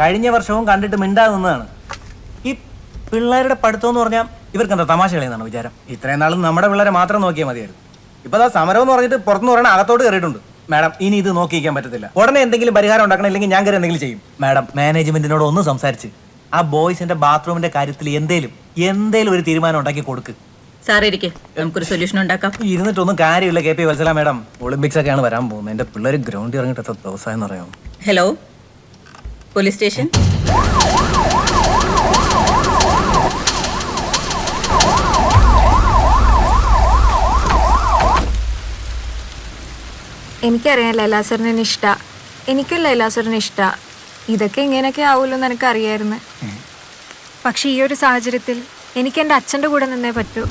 കഴിഞ്ഞ വർഷവും കണ്ടിട്ട് മിണ്ടാതെ നിന്നതാണ് ഈ പിള്ളേരുടെ പഠിത്തം എന്ന് പറഞ്ഞാൽ ഇവർക്ക് എന്താ തമാശ കളിയെന്നാണ് വിചാരം? ഇത്രയും നാളും നമ്മുടെ പിള്ളേരെ മാത്രം നോക്കിയാൽ മതിയായിരുന്നു. ഇപ്പൊ അതാ സമരം എന്ന് പറഞ്ഞിട്ട് പുറത്തുനിന്ന് പറയണ അകത്തോട്ട് കയറിയിട്ടുണ്ട്. മാഡം ഇനി ഇത് നോക്കിയിരിക്കാൻ പറ്റത്തില്ല. ഉടനെ എന്തെങ്കിലും പരിഹാരം ഉണ്ടാക്കണം ഇല്ലെങ്കിൽ ഞാൻ കയറി എന്തെങ്കിലും ചെയ്യും. മാഡം മാനേജ്മെന്റിനോട് ഒന്ന് സംസാരിച്ച് ആ ബോയ്സിന്റെ ബാത്റൂമിന്റെ കാര്യത്തിൽ എന്തേലും എന്തേലും ഒരു തീരുമാനം ഉണ്ടാക്കി കൊടുക്ക്. സാറേ ഇരിക്കെ. നമുക്കൊരു സൊല്യൂഷൻ ഉണ്ടാക്കാം. ഇരുന്നിട്ടൊന്നും കാര്യമില്ല K P Vatsala madam. Olympics ഒക്കെയാണ് വരാൻ പോകുന്നത്. എന്റെ പിള്ളേർ ഗ്രൗണ്ടിൽ ഇറങ്ങിട്ട് എത്ര ദിവസമായെന്ന് അറിയാം ഹലോ പോലീസ് സ്റ്റേഷൻ? എനിക്കറിയാം ലൈലാസറിനെ ഇഷ്ട. എനിക്കും ലൈലാസറിനെ ഇഷ്ട. ഇതൊക്കെ ഇങ്ങനെയൊക്കെ ആവുമല്ലോ എന്ന് എനിക്കറിയായിരുന്നു. പക്ഷെ ഈ ഒരു സാഹചര്യത്തിൽ എനിക്ക് എന്റെ അച്ഛന്റെ കൂടെ നിന്നേ പറ്റൂ.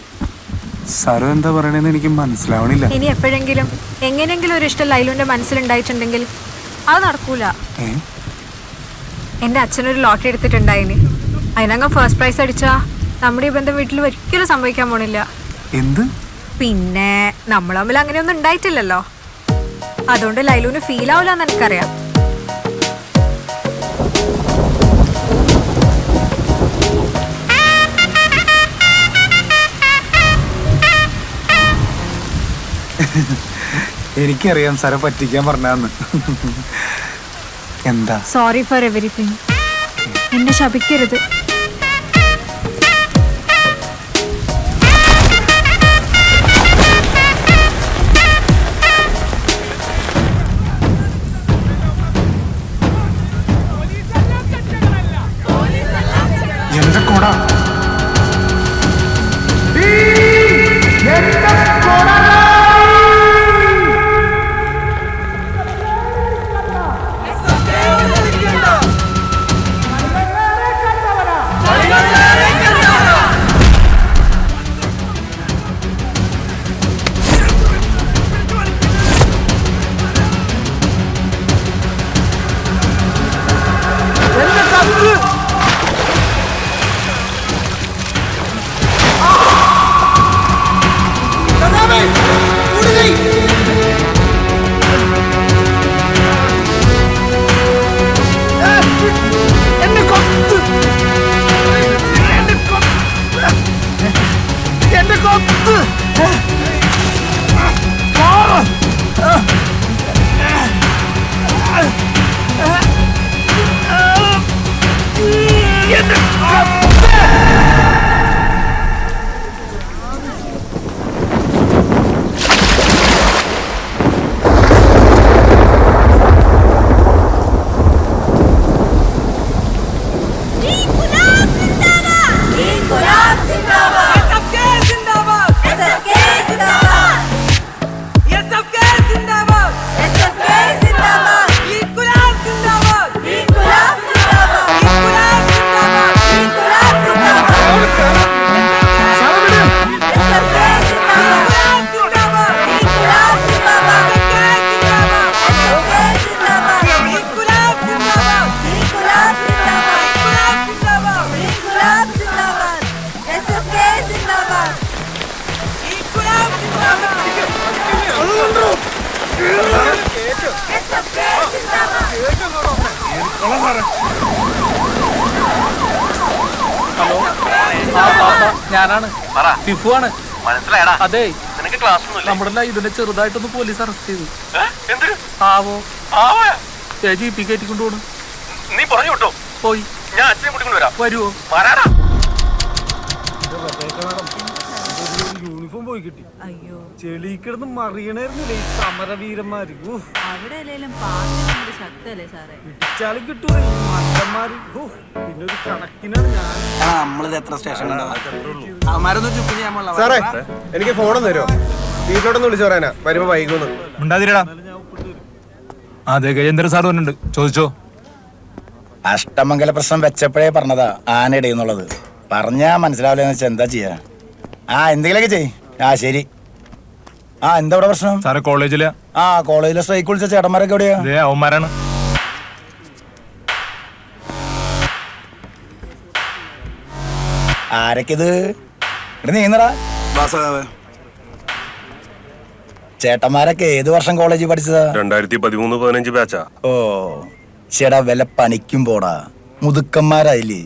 സാറ് എന്താ പറയണെന്ന് എനിക്ക് മനസ്സിലാവണില്ല. ഇനി എപ്പോഴെങ്കിലും എങ്ങനെയെങ്കിലും ഒരു ഇഷ്ടം ലൈലുവിന്റെ മനസ്സിലുണ്ടായിട്ടുണ്ടെങ്കിൽ അത് നടക്കൂല? എന്റെ അച്ഛനൊരു ലോട്ടറി എടുത്തിട്ടുണ്ടായിന്. അതിനങ്ങ് ഫസ്റ്റ് പ്രൈസ് അടിച്ചാ നമ്മുടെ ഈ ബന്ധം വീട്ടിൽ ഒരിക്കലും സംഭവിക്കാൻ പോണില്ല. എന്ത്? പിന്നെ നമ്മൾ തമ്മിൽ അങ്ങനെയൊന്നും ഉണ്ടായിട്ടില്ലല്ലോ. അതുകൊണ്ട് ലൈലുവിന് ഫീൽ ആവില്ല എന്ന് എനിക്കറിയാം. എനിക്കറിയാം സാറെ പറ്റിക്കാൻ പറഞ്ഞാന്ന്. എന്താ? സോറി ഫോർ എവരിങ് എന്നെ ശപിക്കരുത്. കൊട ഞാനാണ്. ഫിഫു ആണ് മനസ്സിലായടാ. അതെ. നിനക്ക് ക്ലാസ് നമ്മുടെ ഇതിനെ ചെറുതായിട്ടൊന്ന് പോലീസ് അറസ്റ്റ് ചെയ്തു. എന്തിന് ആവോ ആവോ ജി പി കയറ്റിക്കൊണ്ട് പോണു. നീ പറഞ്ഞു വിട്ടോ പോയി. ഞാൻ അച്ഛനെ കൂട്ടിക്കൊണ്ട് വരാം. വരുവോ? വരാടാ. പോയി കിട്ടി. അയ്യോ. ചെളി കിടന്ന് മറിയണായിരുന്നില്ലേ ഈ സമരവീരന്മാര്? ഊഹ്, അവിടെ അല്ലെങ്കിലും പാർട്ടി ശക്തല്ലേ സാറേ? ഇടിച്ചാലും കിട്ടൂല ഈ മണ്ടന്മാര്? ഊഹ്, പിന്നെ ഒരു കണക്കിനാണ് ഞാൻ. നമ്മളിത് എത്ര സ്റ്റേഷൻ അവന്മാരൊന്നും ചുക്കും ചെയ്യാൻ സാറേ എനിക്ക് ഫോണൊന്ന് തരുമോ വീട്ടിലോട്ടൊന്ന് വിളിച്ചു പറയാനാ. വരുമ്പോ വൈകുന്നു. ഉണ്ടാതിരടാ അതെ ഗജേന്ദ്ര സാർ വന്നിട്ടുണ്ട്. ചോദിച്ചോ? അഷ്ടമംഗല പ്രശ്നം വെച്ചപ്പോഴേ പറഞ്ഞതാ ആനയുടെ എന്നുള്ളത് പറഞ്ഞാ മനസ്സിലാവില്ലെന്ന് വെച്ചാൽ എന്താ ചെയ്യാ? ആ എന്തെങ്കിലുമൊക്കെ ചെയ് ആ ശരി. ആ എന്താ ഇവിടെ പ്രശ്നം? സാറെ കോളേജിലെ. ആ കോളേജിലെ സ്ട്രൈക്ക് വിളിച്ച ചേട്ടന്മാരൊക്കെ എവിടെയാ? അവന്മാരാണ്. ആരൊക്കെ ഇത് ഇവിടെ നീങ്ങടാ ചേട്ടന്മാരൊക്കെ ഏത് വർഷം കോളേജിൽ പഠിച്ചതാ? രണ്ടായിരത്തി പതിമൂന്ന് പതിനഞ്ച് ബാച്ചാ ഓ ചേടാ വില പണിക്കും പോടാ. മുതുക്കന്മാരായില്ലേ?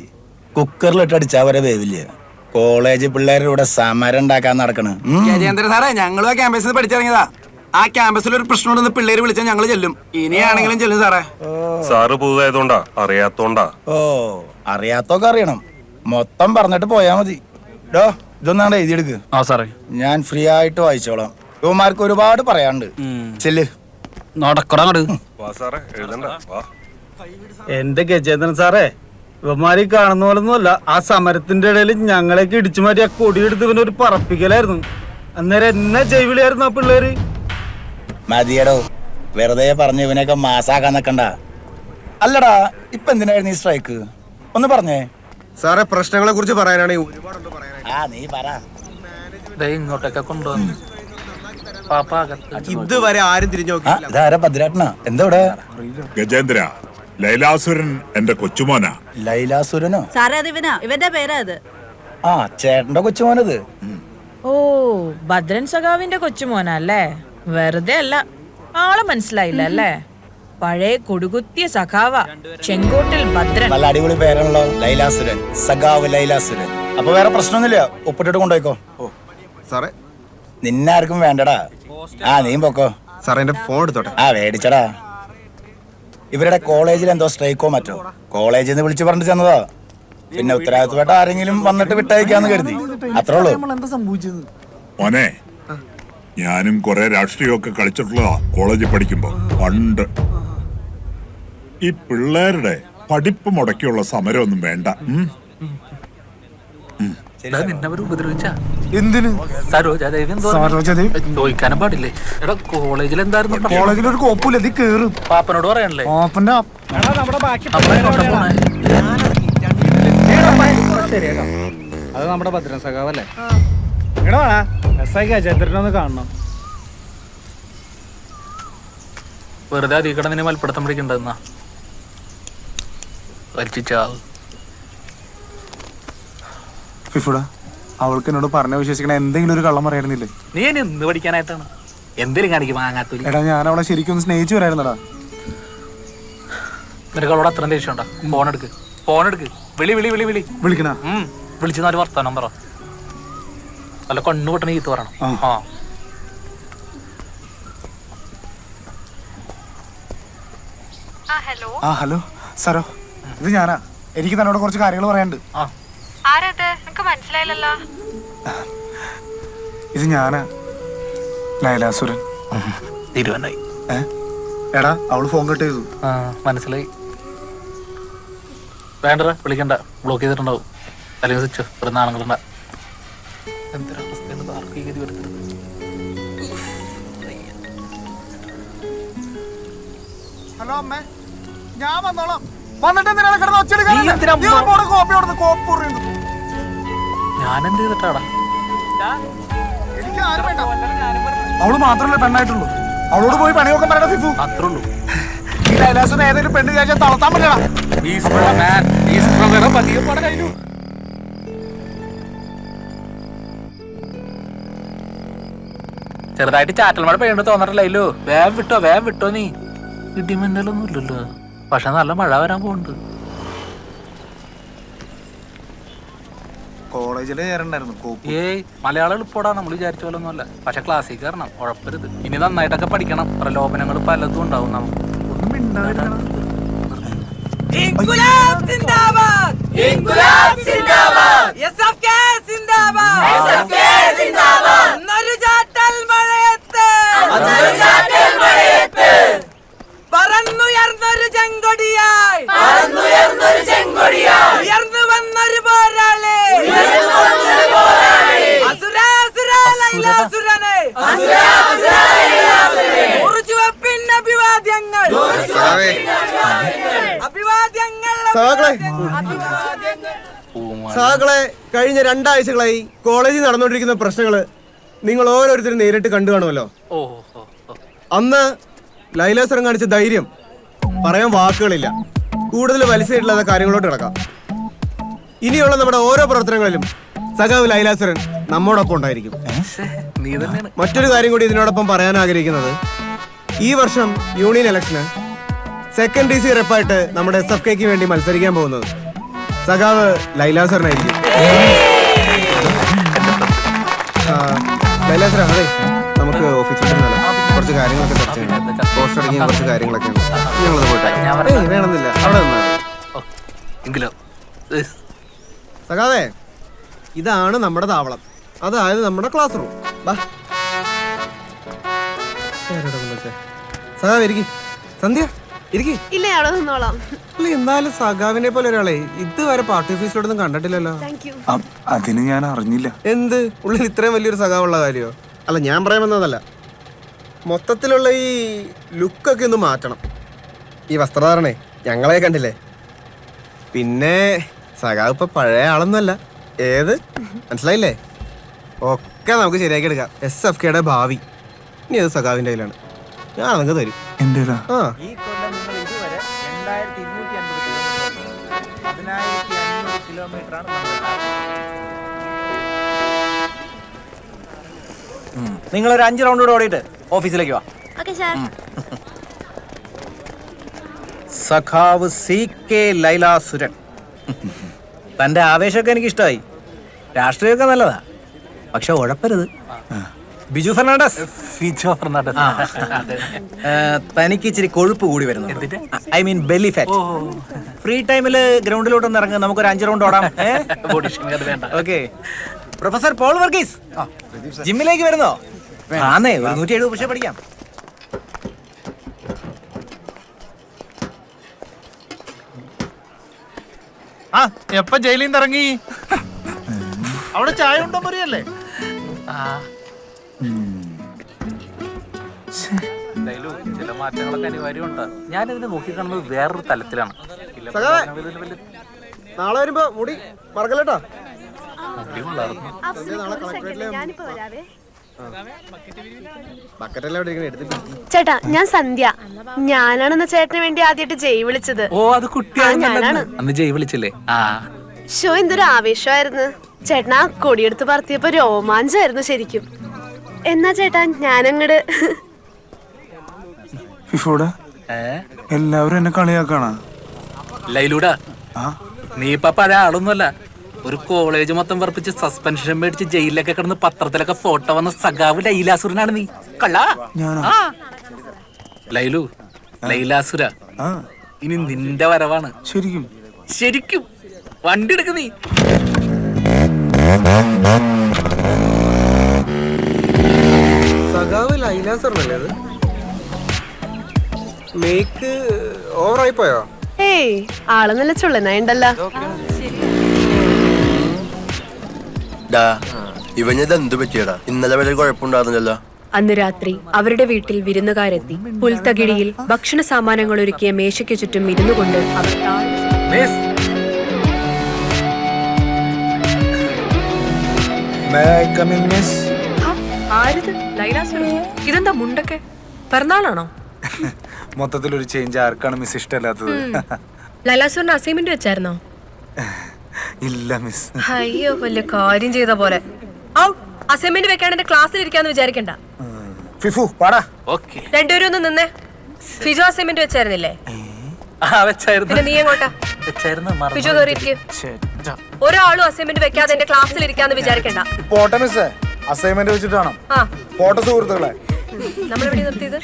കുക്കറിലിട്ടടിച്ചാ വരെ വേവില്ല? കോളേജ് പിള്ളേരുടെ സമരം ഉണ്ടാക്കാൻ നടക്കണ്. ഗജേന്ദ്ര സാറേ ഞങ്ങളും ആ ക്യാമ്പസിൽ പഠിച്ചിറങ്ങിയതാ. ആ ക്യാമ്പസിൽ ഒരു പ്രശ്നം ഉണ്ടെന്ന് പിള്ളേര് വിളിച്ചാൽ ഞങ്ങൾ ചെല്ലും. ഇനിയാണെങ്കിലും ചെല്ലും സാറേ. സാറ് പുതുതായതുകൊണ്ടാ അറിയാത്തോണ്ടാ. ഓ അറിയാത്തൊക്കെ അറിയണം. മൊത്തം പറഞ്ഞിട്ട് പോയാ മതി. ഡോ ഇതൊന്നാണ്ട് എഴുതിയെടുക്ക്. ആ സാറേ. ഞാൻ ഫ്രീ ആയിട്ട് വായിച്ചോളാം. യുവമാർക്ക് ഒരുപാട് പറയാണ്ട് ചെല്ല്. നടക്കടങ്ങട് വാ സാറേ എഴുതണ്ട. വാ. എന്റെ ഗജേന്ദ്രൻ സാറേ? ഇവന്മാരി കാണുന്ന പോലൊന്നുമല്ല ആ സമരത്തിന്റെ ഇടയിൽ ഞങ്ങളെയൊക്കെ ഇടിച്ചു മാറ്റി ആ കൊടിയെടുത്ത് ഇവനെ ഒരു പറപ്പിക്കലായിരുന്നു. അന്നേരം എന്നെ ജൈവിളിയായിരുന്നു ആ പിള്ളേര്. മതിയടോ. വെറുതെ പറഞ്ഞു ഇവനെയൊക്കെ മാസാക്കാൻ നിക്കണ്ട. അല്ലടാ ഇപ്പൊ എന്തിനായിരുന്നു ഈ സ്ട്രൈക്ക്? ഒന്ന് പറഞ്ഞേ. സാറേ പ്രശ്നങ്ങളെ കുറിച്ച് ഒരുപാടുണ്ട് പറയാനായിട്ട്. ആ നീ പറ. ഇങ്ങോട്ടൊക്കെ കൊണ്ടുവന്നു. പാപ്പ അകത്ത് ഇതുവരെ ആരും തിരിഞ്ഞു നോക്കി നോക്കിയില്ല ഇതാരാ ഭദ്രാട്ടനാ? എന്താ ഇവിടെ? ഗജേന്ദ്ര ലൈലാസുരൻ എന്റെ കൊച്ചുമോനാ. ലൈലാസുരനോ? സാറേ അത് ഇവനാ. ഇവന്റെ പേരാ അത്. ആ ചേട്ടന്റെ കൊച്ചുമോനത്. ഓ ഭദ്രൻ സഖാവിന്റെ കൊച്ചുമോനല്ലേ? വെറുതെ അല്ല ആളെ മനസ്സിലായില്ല അല്ലേ? പഴയ കൊടുകുത്തിയ സഖാവ ചെങ്കോട്ടിൽ ഭദ്രൻ. നല്ല അടിപൊളി പേരാണല്ലോ ലൈലാസുരൻ സഖാവ് ലൈലാസുരൻ. അപ്പൊ വേറെ പ്രശ്നമൊന്നുമില്ല ഒപ്പിട്ടിട്ട് കൊണ്ടുപോയിക്കോ. സാറേ. നിന്നെ ആർക്കും വേണ്ടടാ. ആ നീ പൊക്കോ. സാറേ എന്റെ ഫോൺ എടുത്തോട്ടെ. ആ മേടിച്ചടാ. ഇവരുടെ കോളേജിൽ എന്തോ സ്ട്രൈക്കോ മറ്റോ? കോളേജിൽ നിന്ന് വിളിച്ചു പറഞ്ഞു ചെന്നതാ പിന്നെ ഉത്തരവാദിത്തപ്പെട്ട ആരെങ്കിലും വന്നിട്ട് വിട്ടയക്കാന്ന് കരുതി. അത്രേ ഉള്ളൂ. മോനെ ഞാനും കുറെ രാഷ്ട്രീയമൊക്കെ കളിച്ചിട്ടുള്ളതാ കോളേജിൽ പഠിക്കുമ്പോ പണ്ട് ഈ പിള്ളേരുടെ പഠിപ്പ് മുടക്കിയുള്ള സമരമൊന്നും വേണ്ട. ഉം? നിന്നവർ ഉപദ്രവിച്ച? എന്തിന്? സരോജാദേവി എന്തോ സരോജദേവി? ചോദിക്കാനും പാടില്ലേ? എടാ കോളേജിൽ എന്തായിരുന്നു കോളേജിൽ ഒരു കോപ്പില്ല ഇത് കേറും. പാപ്പനോട് പറയണല്ലേ പോണേ? അത് നമ്മുടെ ഭദ്രൻ സഖാവല്ലേ എടാ ഒന്ന് കാണണം. വെറുതെ അതീ കിടന്നിനെ മൽപ്പിടുത്തം പിടിക്കണ്ടെന്നാ വലിച്ചാവ് ഫിഫുട അവൾക്ക് എന്നോട് പറഞ്ഞ വിശ്വസിക്കണ എന്തെങ്കിലും ഒരു കള്ളം പറയായിരുന്നില്ലേ നീ എന്നെ എന്ത് പഠിക്കാനായിട്ടാണ്? എന്തേലും കാണിക്കും വാങ്ങാത്തൊരു എടാ ഞാൻ അവളെ ശരിക്കും ഒന്ന് സ്നേഹിച്ചു വരായിരുന്നടാ. നിനക്ക് അവളോട് അത്രയും ദേഷ്യം ഉണ്ടാ? ഫോൺ എടുക്ക് ഫോൺ എടുക്ക്. വിളി വിളി വിളി വിളി. വിളിക്കണ? ഉം. വിളിച്ചു നാല് വർത്താനം പറ. അല്ല കണ്ണു പൊട്ടണ ഈത്ത് പറയണം. ആ. ആ. ഹലോ. സാറോ ഇത് ഞാനാ. എനിക്ക് തന്നോട് കുറച്ച് കാര്യങ്ങൾ പറയാനുണ്ട്. ആ. ഇത് ഞാനാ. ലൈലാസുരൻ. തിരുവനായി എടാ അവൾ ഫോൺ കട്ട് ചെയ്തു. മനസ്സിലായി. വേണ്ടടാ വിളിക്കണ്ട. ബ്ലോക്ക് ചെയ്തിട്ടുണ്ടാവും. അല്ലെങ്കിൽ സ്വിച്ച് എന്തൊരവസ്ഥയാണ് ആർക്കും ഗതി വരുന്നത് ഹലോ അമ്മേ ഞാൻ വന്നോളാം. വന്നിട്ട് എന്തിനാണ് കിടന്ന് ഒച്ചെടുക്കാൻ കോപ്പി കൊടുത്ത് കോപ്പി പറയുന്നു ഞാൻ എന്ത് ചെയ്തിട്ടാടാ എനിക്ക് ആരും വേണ്ട. അവൾ മാത്രമല്ല പെണ്ണായിട്ടുള്ളൂ. അവളോട് പോയി പണിയൊക്കെ പറയണ ഫിഫു അത്രേ ഉള്ളൂ ഈ കൈലാസം ഏതെങ്കിലും പെണ്ണ് കഴിച്ചാൽ തളർത്താൻ പറ്റണം ചെറുതായിട്ട് ചാറ്റൽ മഴ പെയ്യണ്ട തോന്നട്ടില്ലല്ലോ വേഗം വിട്ടോ വേഗം വിട്ടോ നീ. ഇടിമിന്നലൊന്നും ഇല്ലല്ലോ പക്ഷെ നല്ല മഴ വരാൻ പോകുന്നുണ്ട്. കോളേജിൽ കയറണ്ടായിരുന്നു ഏയ് മലയാളം എളുപ്പടാ നമ്മൾ വിചാരിച്ച പോലെ ഒന്നുമല്ല പക്ഷെ ക്ലാസ്സിൽ കയറണം ഉഴപ്പരുത്. ഇനി നന്നായിട്ടൊക്കെ പഠിക്കണം. പ്രലോഭനങ്ങൾ പലതും ഉണ്ടാവും നമുക്ക്. ഒന്നും. പറന്നുയർന്നൊരു ചെങ്കൊടിയായി! പറന്നുയർന്നൊരു ചെങ്കൊടിയായി! ഉറുചുവപ്പിൻ അഭിവാദ്യങ്ങൾ. അഭിവാദ്യങ്ങൾ സഹാക്കളെ കഴിഞ്ഞ രണ്ടാഴ്ചകളായി കോളേജിൽ നടന്നുകൊണ്ടിരിക്കുന്ന പ്രശ്നങ്ങൾ നിങ്ങൾ ഓരോരുത്തരും നേരിട്ട് കണ്ടു കാണുമല്ലോ. അന്ന് ലൈല സർ കാണിച്ച ധൈര്യം പറയാൻ വാക്കുകളില്ല. കൂടുതൽ വലിച്ചിട്ടുള്ള കാര്യങ്ങളോട്ട് കിടക്കാം. ഇനിയുള്ള നമ്മുടെ ഓരോ പ്രവർത്തനങ്ങളിലും സഖാവ് ലൈലാസുരൻ നമ്മോടൊപ്പം ഉണ്ടായിരിക്കും. നീ തന്നെയാണ്. മറ്റൊരു കാര്യം കൂടി ഇതിനോടൊപ്പം പറയാൻ ആഗ്രഹിക്കുന്നത്. ഈ വർഷം യൂണിയൻ ഇലക്ഷന് സെക്കൻഡ് ഡി സി റെപ്പായിട്ട് നമ്മുടെ എസ് എഫ് കെക്ക് വേണ്ടി മത്സരിക്കാൻ പോകുന്നത്. സഖാവ് ലൈലാസറിനായിരിക്കും ലൈലാസർ അതെ. നമുക്ക് ഓഫീസിൽ കുറച്ച് കാര്യങ്ങളൊക്കെ ചർച്ച ചെയ്യണം പോസ്റ്റ് അടങ്ങിയ കുറച്ച് കാര്യങ്ങളൊക്കെ ഉണ്ട് ഞങ്ങളത് പോയിട്ട് ഏയ്, വേണമെന്നില്ല. അവിടെ നിന്നാ? മതി. എങ്കിലോ. സഖാവേ ഇതാണ് നമ്മുടെ താവളം. അതായത് നമ്മുടെ ക്ലാസ് റൂം ബാ ആരോടാ കൊണ്ടുവച്ചേ? സഖാവ് ഇരിക്കി. സന്ധ്യ ഇരിക്കി. ഇല്ല അവിടെ നിന്നോളാം. അല്ല എന്നാലും സഖാവിനെ പോലെ ഒരാളെ ഇതുവരെ പാർട്ടി ഓഫീസിലോടൊന്നും കണ്ടിട്ടില്ലല്ലോ. അതിന് ഞാൻ അറിഞ്ഞില്ല. എന്ത്? ഉള്ളിൽ ഇത്രയും വലിയൊരു സഖാവുള്ള കാര്യമോ അല്ല ഞാൻ പറയാൻ വന്നതല്ല. മൊത്തത്തിലുള്ള ഈ ലുക്കൊക്കെ ഒന്ന് മാറ്റണം. ഈ വസ്ത്രധാരണേ ഞങ്ങളെ കണ്ടില്ലേ? പിന്നെ സഖാവ് ഇപ്പൊ പഴയ ആളൊന്നുമല്ല. ഏത്? മനസ്സിലായില്ലേ? ഒക്കെ നമുക്ക് ശരിയാക്കി എടുക്കാം. എസ് എഫ് കെയുടെ ഭാവി. ഇനി അത് സഖാവിന്റെ കയ്യിലാണ്. ഞാൻ അതങ്ങ് തരും. ആ. ഈ കൊല്ലം നിങ്ങൾ ഇതുവരെ രണ്ടായിരത്തി ഇരുന്നൂറ്റി അൻപത് കിലോമീറ്റർ പതിനായിരത്തി അഞ്ഞൂറ് കിലോമീറ്റർ ആണ് നിങ്ങൾ ഒരു അഞ്ച് റൗണ്ട് കൂടെ ഓടിയിട്ട് ഓഫീസിലേക്ക് വാ. Okay sir. സഖാവ് സി കെ ലൈലാസുരൻ. തന്റെ ആവേശമൊക്കെ എനിക്ക് ഇഷ്ടമായി രാഷ്ട്രീയമൊക്കെ നല്ലതാ. പക്ഷെ ഉഴപ്പരുത്. ബിജു ഫെർണാണ്ടസ്. ബിജു ഫെർണാണ്ടസ്. ആ. തനിക്ക് ഇച്ചിരി കൊഴുപ്പ് കൂടി വരുന്നു I mean belly fat. Free ടൈമിൽ ഗ്രൗണ്ടിലോട്ട് ഒന്ന് ഇറങ്ങുക നമുക്കൊരു അഞ്ച് റൗണ്ട് ഓടാം. ഓക്കെ. പ്രൊഫസർ പോൾ വർഗീസ്. ജിമ്മിലേക്ക് വരുന്നോ? ആന്നേ ഒരു നൂറ്റി എഴുപത് പക്ഷേ പഠിക്കാം ആ എപ്പ ജയിലിൽ നിന്ന് ഇറങ്ങി? അവിടെ ചായ ഉണ്ടോ പറയല്ലേ എന്തായാലും ചില മാറ്റങ്ങളൊക്കെ അനിവാര്യമുണ്ട്. ഞാനിതിനെ നോക്കിക്കാണുന്നത് വേറൊരു തലത്തിലാണ്. നാളെ വരുമ്പോ മുടി മറക്കല്ലേട്ടാ ചേട്ടാ ഞാൻ സന്ധ്യ. ഞാനാണെന്ന ചേട്ടന് വേണ്ടി ആദ്യമായിട്ട് ജയ് വിളിച്ചത്. ഓ അത് കുട്ടിയാണ് ഞാനാണ്. അന്ന് ജയ് വിളിച്ചില്ലേ? ആ. ഷോ എന്തൊരു ആവേശമായിരുന്നു. ചേട്ടനാ കൊടിയെടുത്ത് പറത്തിയപ്പോ രോമാഞ്ചായിരുന്നു ശരിക്കും. എന്നാ ചേട്ടാ ഞാനങ്ങട് ഫിഫോടെ എല്ലാവരും എന്നെ കളിയാക്കാണ? ലൈലൂടാ നീ ഇപ്പൊ പഴയ ആളൊന്നുമല്ല. ഒരു കോളേജ് മൊത്തം വർപ്പിച്ച് സസ്പെൻഷൻ മേടിച്ച് ജയിലിലൊക്കെ കിടന്ന് പത്രത്തിലൊക്കെ ഫോട്ടോ വന്ന സഖാവ് ലൈലാസുരനാണ് നീ. കള്ള? ഞാനോ? ലൈലു ലൈലാസുര ആ. ഇനി നിന്റെ വരവാണ്. ശരിക്കും? ശരിക്കും. വണ്ടി എടുക്ക നീ. സഖാവ് ലൈലാസറിനല്ലേ അത്? മേക്ക് ഓവറായി പോയോ? ഏയ് ആൾ നല്ല ചുള്ളനായുണ്ടല്ലോ. ഇവനിത് എന്ത് പറ്റിയടാ? ഇന്നലെ വരെ കുഴപ്പമുണ്ടായിരുന്നില്ലല്ലോ. അന്ന് രാത്രി അവരുടെ വീട്ടിൽ വിരുന്നുകാരെത്തി. പുൽത്തകിടിയിൽ ഭക്ഷണ സാമാനങ്ങൾ ഒരുക്കിയ മേശയ്ക്ക് ചുറ്റും ഇരുന്നു കൊണ്ട് അവർ താഴ്ന്നു മിസ് ഇതെന്താ മുണ്ടൊക്കെ? പിറന്നാളാണോ? മൊത്തത്തിലൊരു ചേഞ്ച് ആർക്കാണ് മിസ് ഇഷ്ടമല്ലാത്തത്? ലൈലാസുരൻ അസൈൻമെന്റ് വെച്ചായിരുന്നോ? ഇല്ല മിസ് അയ്യോ വലിയ കാര്യം ചെയ്ത പോലെ. അസൈൻമെന്റ് വെക്കാൻ എന്റെ ക്ലാസ്സിൽ ഇരിക്കാന്ന് വിചാരിക്കണ്ട. ഫിഫു പാടാ. ഓക്കേ. രണ്ടുപേരും ഒന്ന് നിന്നേ. ഫിജോ അസൈൻമെന്റ് വെച്ചായിരുന്നില്ലേ? ആ വെച്ചായിരുന്നു. പിന്നെ നീ എങ്ങോട്ടാ? വെച്ചായിരുന്നു ഫിജോ മറന്നു. കയറി ഇരിക്കും ഒരാളും അസൈൻമെന്റ് വെക്കാതെ എന്റെ ക്ലാസ്സിൽ ഇരിക്കാന്ന് വിചാരിക്കണ്ട. പോട്ടെ മിസ്സേ അസൈൻമെന്റ് വെച്ചിട്ടാണോ ആ. പോട്ടെ സുഹൃത്തുക്കളെ. നമ്മളെവിടെ നിർത്തിയത്?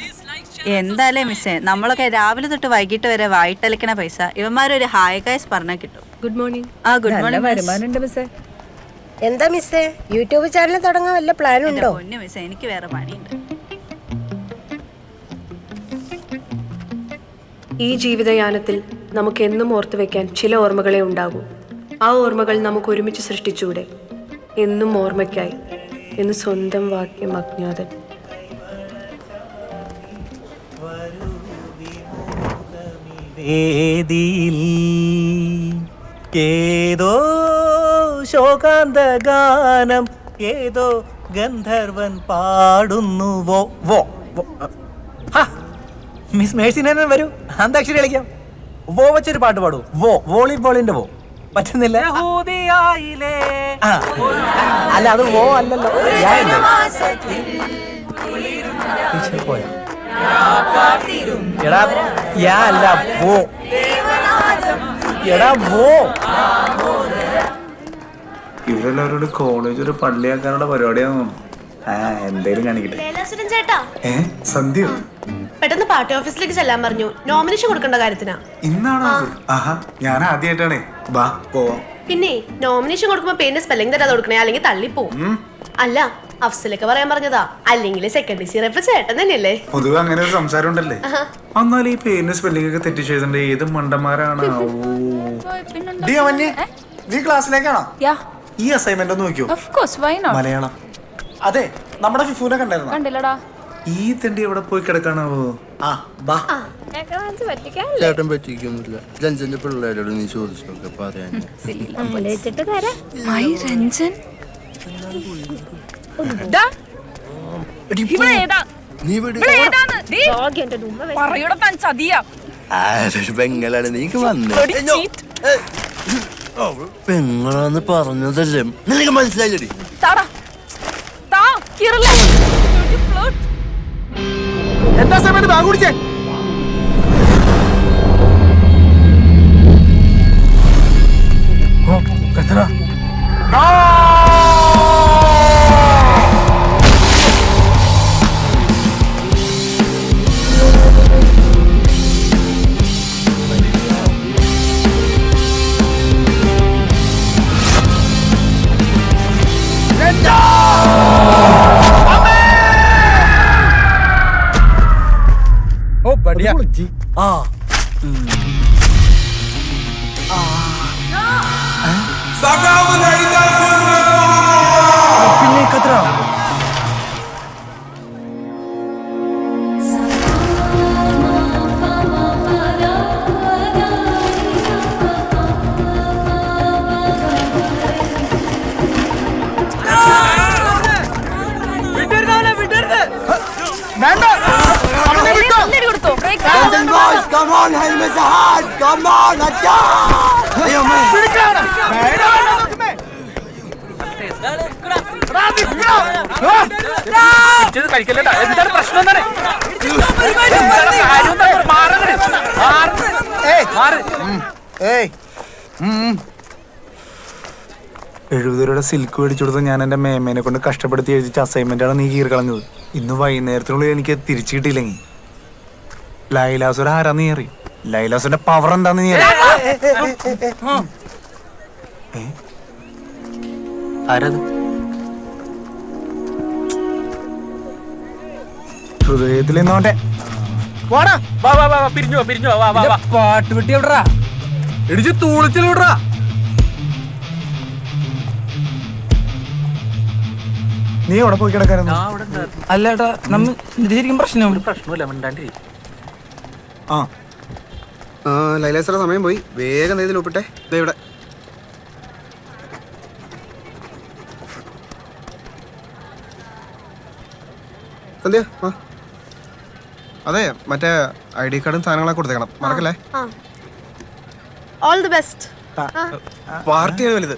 എന്തായാലേ മിസ്സേ നമ്മളൊക്കെ രാവിലെ തൊട്ട് വൈകിട്ട് വരെ വായിട്ടലിക്കണ പൈസ. ഇവന്മാരൊരു ഹായ് ഗൈസ് പറഞ്ഞാൽ കിട്ടും. ഗുഡ് മോർണിംഗ് ആ ഗുഡ് മോർണിംഗ് എന്താ മിസ്സേ യൂട്യൂബ് ചാനൽ തുടങ്ങാൻ വല്ല പ്ലാൻ ഉണ്ടോ? പൊന്നു മിസ്സേ എനിക്ക് വേറെ പണിയുണ്ട്. ഈ ജീവിതയാനത്തിൽ നമുക്ക് എന്നും ഓർത്തു വെക്കാൻ ചില ഓർമ്മകളെ ഉണ്ടാകൂ ആ ഓർമ്മകൾ നമുക്ക് ഒരുമിച്ച് സൃഷ്ടിച്ചൂടെ? എന്നും ഓർമ്മയ്ക്കായി. എന്ന് സ്വന്തം വാക്യം അജ്ഞാതൻ. ഏതോ ശോകാന്ത ഗാനം ഏതോ ഗന്ധർവൻ പാടുന്നു. വോ വോ. മിസ് മേഴ്സിനെ വരൂ. അന്താക്ഷരി കളിക്കാം. വോ വെച്ചൊരു പാട്ട് പാടൂ. വോ വോളിബോളിന്റെ വോ. പറ്റുന്നില്ല. അല്ല അത് ഓ അല്ലല്ലോ. പോയോ? എടാ യാ അല്ല വോ. എടാ വോ. ഇവരെല്ലാവരോട് കോളേജ് ഒരു പള്ളിയാക്കാനുള്ള പരിപാടിയാണെന്നു ആ എന്തേലും കാണിക്കട്ടെ. ചേട്ടാ. ഏ സന്ധ്യ? പെട്ടെന്ന് പാർട്ടി ഓഫീസിലേക്ക് ചെല്ലാൻ പറഞ്ഞു. നോമിനേഷൻ കൊടുക്കേണ്ട കാര്യത്തിനാ. ഇന്നാണോ ആഹാ ഞാൻ ആദ്യമായിട്ടാണേ ബാ പോവാം. പിന്നെ നോമിനേഷൻ കൊടുക്കുമ്പോ പേരിന്റെ സ്പെല്ലിംഗ് തരാതെ കൊടുക്കണേ അല്ലെങ്കിൽ തള്ളിപ്പോ. അല്ല അഫ്സലൊക്കെ പറയാൻ പറഞ്ഞതാ. അല്ലെങ്കിൽ സെക്കൻഡ് സി റെഫ് ചേട്ടൻ തന്നെയല്ലേ? പൊതുവെ അങ്ങനെ ഒരു സംസാരം ഉണ്ടല്ലേ? എന്നാൽ ഈ പേരിന്റെ സ്പെല്ലിംഗ് ഒക്കെ തെറ്റിച്ച് എഴുതണ്ട ഏത് മണ്ടന്മാരാണ്? നീ ക്ലാസ്സിലേക്കാണോ? ഈ അസൈൻമെന്റ് ഒന്ന് നോക്കിയോ? മലയാളം. അതെ നമ്മുടെ ഫിഫുനെ കണ്ടായിരുന്നു? കണ്ടില്ലടാ. ഈ തെണ്ടി എവിടെ പോയി കിടക്കാനാവോ? ആ ബാ ചേട്ടൻ പറ്റിക്കൊന്നുമില്ല. രഞ്ജന്റെ പിള്ളേരോട് നീ ചോദിച്ചു നോക്കെ പറയാൻ മൈ രഞ്ജൻ. നീ പെങ്ങളാണ് നീക്ക് വന്നേ. പെങ്ങളാന്ന് പറഞ്ഞതല്ലേ? നിനക്ക് മനസ്സിലായില്ലേ എന്താ സമയത്ത് ബാഗ് കുടിച്ചേ ബടിയ ആ പിന്നെ പിടിക്കാണ്. വേണ്ട, വേണ്ട, നോക്കുമേ. എടാ, നിക്കടാ. ആ. കഴിക്കല്ലേട്ടാ എന്താണ് പ്രശ്നം എന്താണ് എന്താണ് കാര്യം എന്താണ്? മാറങ്ങട്. മാറ്. ഏയ്. മാറ്. ഏയ് എഴുപത് രൂപയുടെ സിൽക്ക് മേടിച്ചു കൊടുത്ത് ഞാൻ എന്റെ മേമേനെ കൊണ്ട് കഷ്ടപ്പെടുത്തി എഴുതിച്ച അസൈൻമെന്റാണ് നീ കീറി കളഞ്ഞത് ഇന്ന് വൈകുന്നേരത്തിനുള്ളിൽ എനിക്ക് തിരിച്ചു കിട്ടിയില്ലെങ്കിൽ ലൈലാസുര ആരാന്ന് കയറി ലൈലാസുന്റെ പവർ എന്താന്ന് നീ അറിയും ആരത്? ഹൃദയത്തിൽ നിന്നോട്ടെ. പോടാ വാ വാ വാ വാ, പിരിഞ്ഞു വാ വാ വാ വാ വാ. പാട്ട് വെട്ടി എവിടാ ഇടിച്ച് തൂളിച്ചിൽ വിടറാ നീ എവിടെ പോയി ഉണ്ടായിരുന്നു. അല്ല ഏട്ടാ നമ്മ ശരിക്കും പ്രശ്നം പ്രശ്നമില്ല മിണ്ടാണ്ടിരി. ആ. ആ ലൈലേശ്വര സമയം പോയി. വേഗം ഇതിൽ ഒപ്പിട്ടെ. ദേ ഇവിടെ. സന്ധ്യ വാ. അതെ മറ്റേ ഐ ഡി കാർഡും സാധനങ്ങളൊക്കെ കൊടുത്തേക്കണം. മറക്കല്ലേ? ഓൾ ദി ബെസ്റ്റ് പാർട്ടിയാണ് വലുത്?